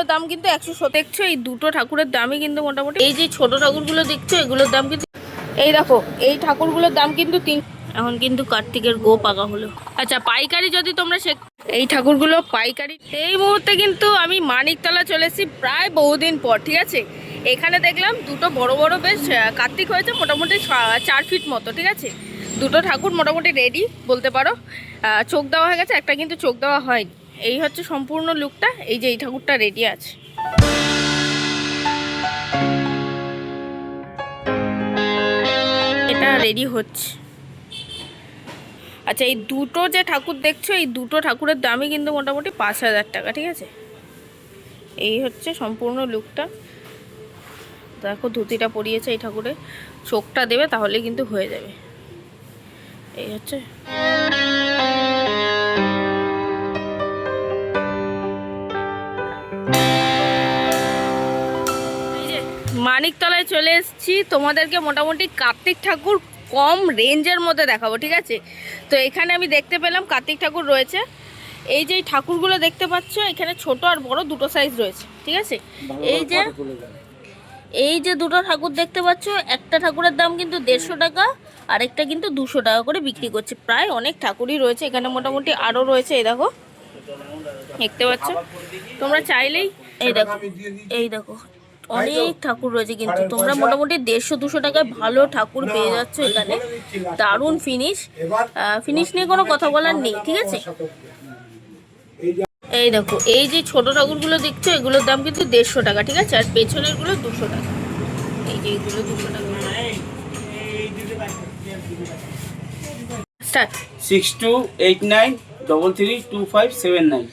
ঠাকুরগুলোর দাম কিন্তু একশো দেখছ, এই দুটো ঠাকুরের দামই কিন্তু মোটামুটি। এই যে ছোট ঠাকুরগুলো দেখছ, এগুলোর দাম কিন্তু এই দেখো, এই ঠাকুরগুলোর দাম কিন্তু তিন এখন কিন্তু কার্তিকের গো পাকা হলো। আচ্ছা পাইকারি যদি তোমরা সে এই ঠাকুরগুলো পাইকারি এই মুহূর্তে কিন্তু আমি মানিকতলা চলে এসেছি প্রায় বহুদিন পর, ঠিক আছে? এখানে দেখলাম দুটো বড় বড় বেশ কার্তিক হয়েছে মোটামুটি চার ফিট মতো, ঠিক আছে? দুটো ঠাকুর মোটামুটি রেডি বলতে পারো। চোখ দেওয়া হয়ে গেছে, একটা কিন্তু চোখ দেওয়া হয়নি। এই হচ্ছে সম্পূর্ণ লুকটা এই যে এই ঠাকুরটা রেডি আছে। এটা রেডি হচ্ছে। আচ্ছা এই দুটো যে ঠাকুর দেখছ, এই দুটো ঠাকুরের দামই কিন্তু মোটামুটি পাঁচ হাজার টাকা, ঠিক আছে? এই হচ্ছে সম্পূর্ণ লুকটা দেখো ধুতিটা পরিয়েছে এই ঠাকুরে চোখটা দেবে তাহলে কিন্তু হয়ে যাবে। এই হচ্ছে। মানিকতলায় চলে এসেছি। তোমাদেরকে মোটামুটি কার্তিক ঠাকুর কম রেঞ্জের মধ্যে দেখাবো ঠিক আছে? তো এখানে আমি দেখতে পেলাম কার্তিক ঠাকুর রয়েছে। এই যে ঠাকুরগুলো দেখতে পাচ্ছ এখানে ছোট আর বড় দুটো সাইজ রয়েছে ঠিক আছে? এই যে এই যে দুটো ঠাকুর দেখতে পাচ্ছ একটা ঠাকুরের দাম কিন্তু দেড়শো টাকা আরেকটা কিন্তু দুশো টাকা করে বিক্রি করছে। প্রায় অনেক ঠাকুরই রয়েছে এখানে মোটামুটি আরও রয়েছে এই দেখো। দেখতে পাচ্ছ? তোমরা চাইলেই এই দেখো এই দেখো। অনেক ঠাকুর রয়েছে কিন্তু তোমরা মোটামুটি দেড়শো দুশো টাকায় ভালো ঠাকুর পেয়ে যাচ্ছ এখানে। দারুণ ফিনিশ ফিনিশ নিয়ে কোনো কথা বলার নেই ঠিক আছে? এই দেখো এই যে ছোট ঠাকুরগুলো দেখছ এগুলোর দাম কিন্তু দেড়শো টাকা ঠিক আছে? আর পেছনেরগুলো দুশো টাকা। এই যে এগুলো দুশো টাকা। Start six two eight nine double three two five seven nine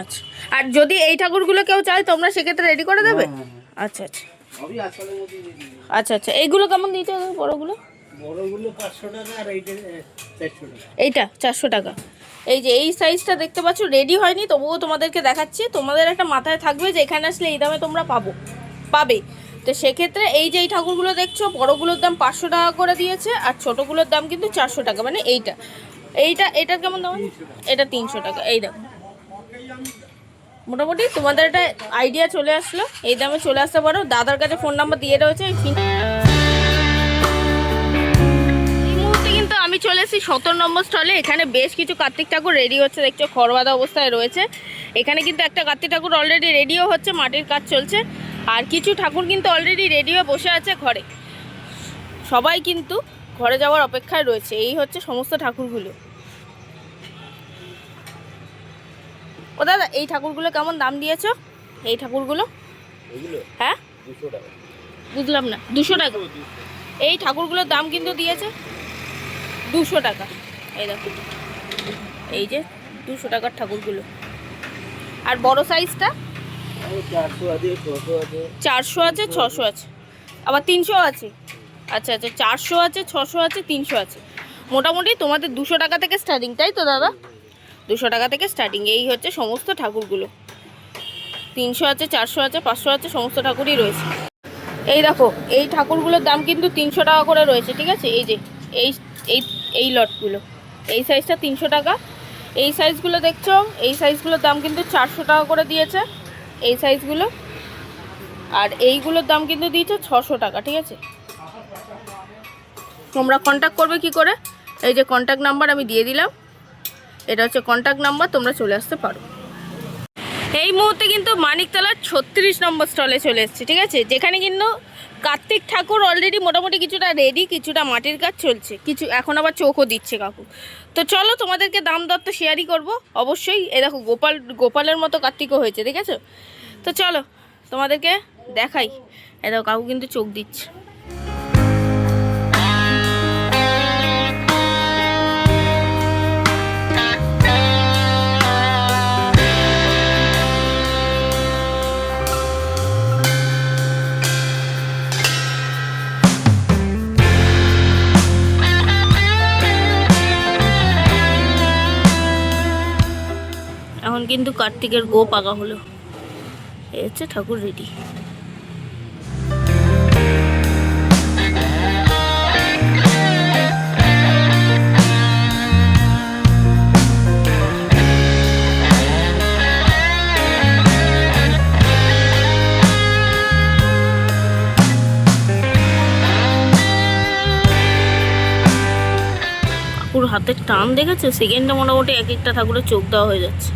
আচ্ছা। আর যদি এই ঠাকুরগুলো কেউ চায় তোমরা সেক্ষেত্রে রেডি করে দেবে? আচ্ছা আচ্ছা। আচ্ছা আচ্ছা। এইগুলো কেমন দিয়েছ বড়গুলো? বড়গুলো পাঁচশো টাকা এইটা চারশো টাকা। এইটা চারশো টাকা। এই যে এই সাইজটা দেখতে পাচ্ছ রেডি হয়নি তবুও তোমাদেরকে দেখাচ্ছি। তোমাদের একটা মাথায় থাকবে যে এখানে আসলে এই দামে তোমরা পাবো পাবে। তো সেক্ষেত্রে এই যে এই ঠাকুরগুলো দেখছ বড়গুলোর দাম পাঁচশো টাকা করে দিয়েছে আর ছোটোগুলোর দাম কিন্তু চারশো টাকা মানে এইটা। এইটা এটার কেমন দাম? এটা তিনশো টাকা এই দেখো। মোটামুটি তোমাদের একটা আইডিয়া চলে আসলো। এই দামে চলে আসতে পারো। দাদার কাছে ফোন নাম্বার দিয়ে রয়েছে কিন্তু আমি চলে এসেছি সতেরো নম্বর স্টলে। এখানে বেশ কিছু কার্তিক ঠাকুর রেডি হচ্ছে। দেখছ খড়বাদা অবস্থায় রয়েছে। এখানে কিন্তু একটা কার্তিক ঠাকুর অলরেডি রেডিও হচ্ছে, মাটির কাজ চলছে। আর কিছু ঠাকুর কিন্তু অলরেডি রেডি হয়ে বসে আছে ঘরে। সবাই কিন্তু ঘরে যাওয়ার অপেক্ষায় রয়েছে। এই হচ্ছে সমস্ত ঠাকুরগুলো। ও দাদা এই ঠাকুরগুলো কেমন দাম দিয়েছ? এই ঠাকুরগুলো? হ্যাঁ? বুঝলাম না দুশো টাকা? এই ঠাকুরগুলোর দাম কিন্তু দিয়েছে দুশো টাকা। এই দেখো এই যে দুশো টাকার ঠাকুরগুলো। আর বড় সাইজটা? চারশো আছে ছশো আছে। আবার তিনশো আছে? আচ্ছা আচ্ছা চারশো আছে ছশো আছে তিনশো আছে। মোটামুটি তোমাদের দুশো টাকা থেকে স্টার্টিং তাই তো দাদা? দুশো টাকা থেকে স্টার্টিং এই হচ্ছে সমস্ত ঠাকুরগুলো। তিনশো আছে, চারশো আছে, পাঁচশো আছে, সমস্ত ঠাকুরই রয়েছে। এই দেখো, এই ঠাকুরগুলোর দাম কিন্তু তিনশো টাকা করে রয়েছে, ঠিক আছে? এই যে, এই এই এই লটগুলো। এই সাইজটা তিনশো টাকা। এই সাইজগুলো দেখছ? এই সাইজগুলোর দাম কিন্তু চারশো টাকা করে দিয়েছে। এই সাইজগুলো আর এইগুলোর দাম কিন্তু দিয়েছে ছশো টাকা, ঠিক আছে? তোমরা কন্ট্যাক্ট করবে কি করে? এই যে কন্ট্যাক্ট নাম্বার আমি দিয়ে দিলাম। এটা হচ্ছে কন্ট্যাক্ট নাম্বার তোমরা চলে আসতে পারো। এই মুহূর্তে কিন্তু মানিকতলার ছত্রিশ নম্বর স্টলে চলে এসেছে, ঠিক আছে? যেখানে কিন্তু কার্তিক ঠাকুর অলরেডি মোটামুটি কিছুটা রেডি কিছুটা মাটির কাজ চলছে। কিছু এখন আবার চোখও দিচ্ছে কাকু। তো চলো, তোমাদেরকে দাম দর তো শেয়ারই করব। অবশ্যই এ দেখো গোপাল, গোপালের মতো কার্তিকও হয়েছে, ঠিক আছে? তো চলো, তোমাদেরকে দেখাই। এ দেখো, কাকু কিন্তু চোখ দিচ্ছে। কিন্তু কার্তিকের গো পাকা হলো। এ হচ্ছে ঠাকুর রেডি। হাতের টান দেখেছে? সেকেন্ডে মোটামুটি এক একটা ঠাকুরের চোখ দেওয়া হয়ে যাচ্ছে।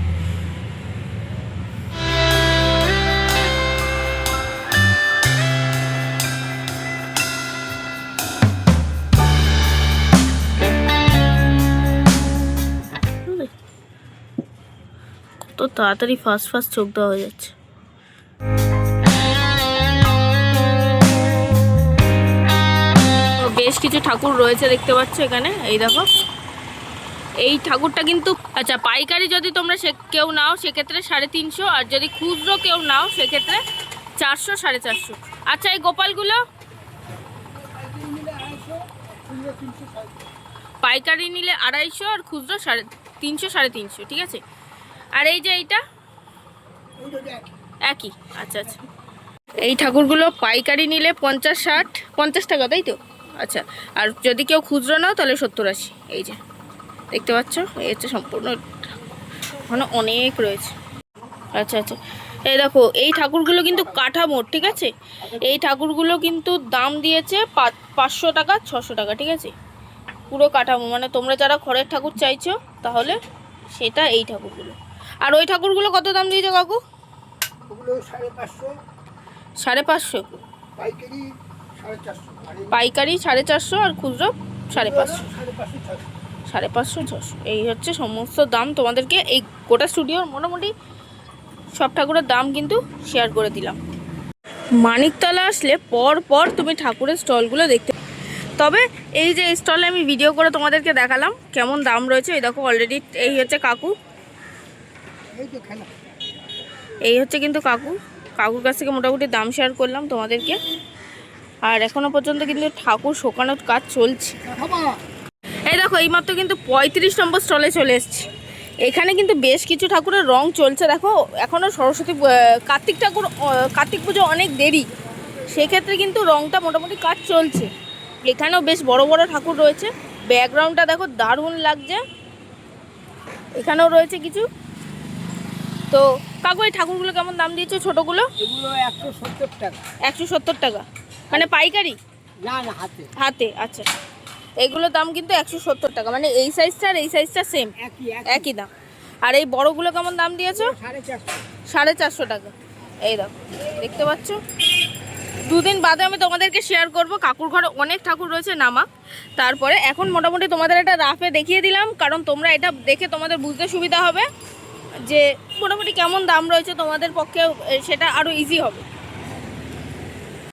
তাড়াতাড়ি ফাস্ট ফাস্ট চোখ দেওয়া হয়ে যাচ্ছে। বেশ কিছু ঠাকুর রয়েছে দেখতে পাচ্ছ এখানে। এই দেখো। এই ঠাকুরটা কিন্তু আচ্ছা পাইকারি যদি তোমরা সে, কেউ নাও, সেক্ষেত্রে সাড়ে তিনশো, আর যদি খুচরো কেউ নাও, সেক্ষেত্রে চারশো, সাড়ে চারশো। আচ্ছা এই গোপালগুলো? পাইকারি নিলে আড়াইশো আর খুচরো সাড়ে তিনশো সাড়ে তিনশো, ঠিক আছে? আর এই যে এইটা? একই। আচ্ছা আচ্ছা। এই ঠাকুরগুলো পাইকারি নিলে পঞ্চাশ ষাট পঞ্চাশ টাকা তাই তো? আচ্ছা আর যদি কেউ খুচরো নাও তাহলে সত্তর আশি। এই যে দেখতে পাচ্ছ? এই হচ্ছে সম্পূর্ণ ওখানে অনেক রয়েছে। আচ্ছা আচ্ছা। এই দেখো এই ঠাকুরগুলো কিন্তু কাঠামোর ঠিক আছে? এই ঠাকুরগুলো কিন্তু দাম দিয়েছে পাঁচশো টাকা ছশো টাকা ঠিক আছে? পুরো কাঠামো মানে তোমরা যারা খড়ের ঠাকুর চাইছো তাহলে সেটা এই ঠাকুরগুলো। আর ওই ঠাকুরগুলো কত দাম দিয়েছ কাকু? সাড়ে পাঁচশো। পাইকারি সাড়ে চারশো। আর খুচরো সাড়ে পাঁচশো। সাড়ে পাঁচশো ছশো এই হচ্ছে সমস্ত দাম। তোমাদেরকে এই গোটা স্টুডিওর মোটামুটি সব ঠাকুরের দাম কিন্তু শেয়ার করে দিলাম। মানিকতলা আসলে পর পর তুমি ঠাকুরের স্টলগুলো দেখতে তবে এই যে স্টলে আমি ভিডিও করে তোমাদেরকে দেখালাম কেমন দাম রয়েছে। এই দেখো অলরেডি এই হচ্ছে কাকু। এই হচ্ছে কিন্তু কাকু। কাকুর কাছ থেকে মোটামুটি দাম শেয়ার করলাম তোমাদেরকে। আর এখনও পর্যন্ত কিন্তু ঠাকুর শোকানোর কাজ চলছে। এই দেখো এইমাত্র কিন্তু পঁয়ত্রিশ নম্বর স্টলে চলে এসেছি। এখানে কিন্তু বেশ কিছু ঠাকুরের রং চলছে। দেখো এখনও সরস্বতী কার্তিক ঠাকুর কার্তিক পুজো অনেক দেরি। সেক্ষেত্রে কিন্তু রংটা মোটামুটি কাজ চলছে। এখানেও বেশ বড় বড় ঠাকুর রয়েছে। ব্যাকগ্রাউন্ডটা দেখো দারুণ লাগছে। এখানেও রয়েছে কিছু। তো কাকু এই ঠাকুরগুলো কেমন দাম দিয়েছ ছোটোগুলো? এগুলো একশো সত্তর টাকা। একশো সত্তর টাকা। মানে পাইকারি? না না হাতে। হাতে আচ্ছা। এগুলোর দাম কিন্তু একশো সত্তর টাকা। মানে এই সাইজটা আর এই সাইজটা সেম একই একই। দাম। আর এই বড়গুলো কেমন দাম দিয়েছ? সাড়ে চারশো। সাড়ে চারশো টাকা। এই দেখো দেখতে পাচ্ছ? দুদিন বাদে আমি তোমাদেরকে শেয়ার করব। কাকুর ঘরে অনেক ঠাকুর রয়েছে নামা। তারপরে এখন মোটামুটি তোমাদের একটা রাফে দেখিয়ে দিলাম। কারণ তোমরা এটা দেখে তোমাদের বুঝতে সুবিধা হবে। যে মোটামুটি কেমন দাম রয়েছে তোমাদের পক্ষে সেটা আরও ইজি হবে।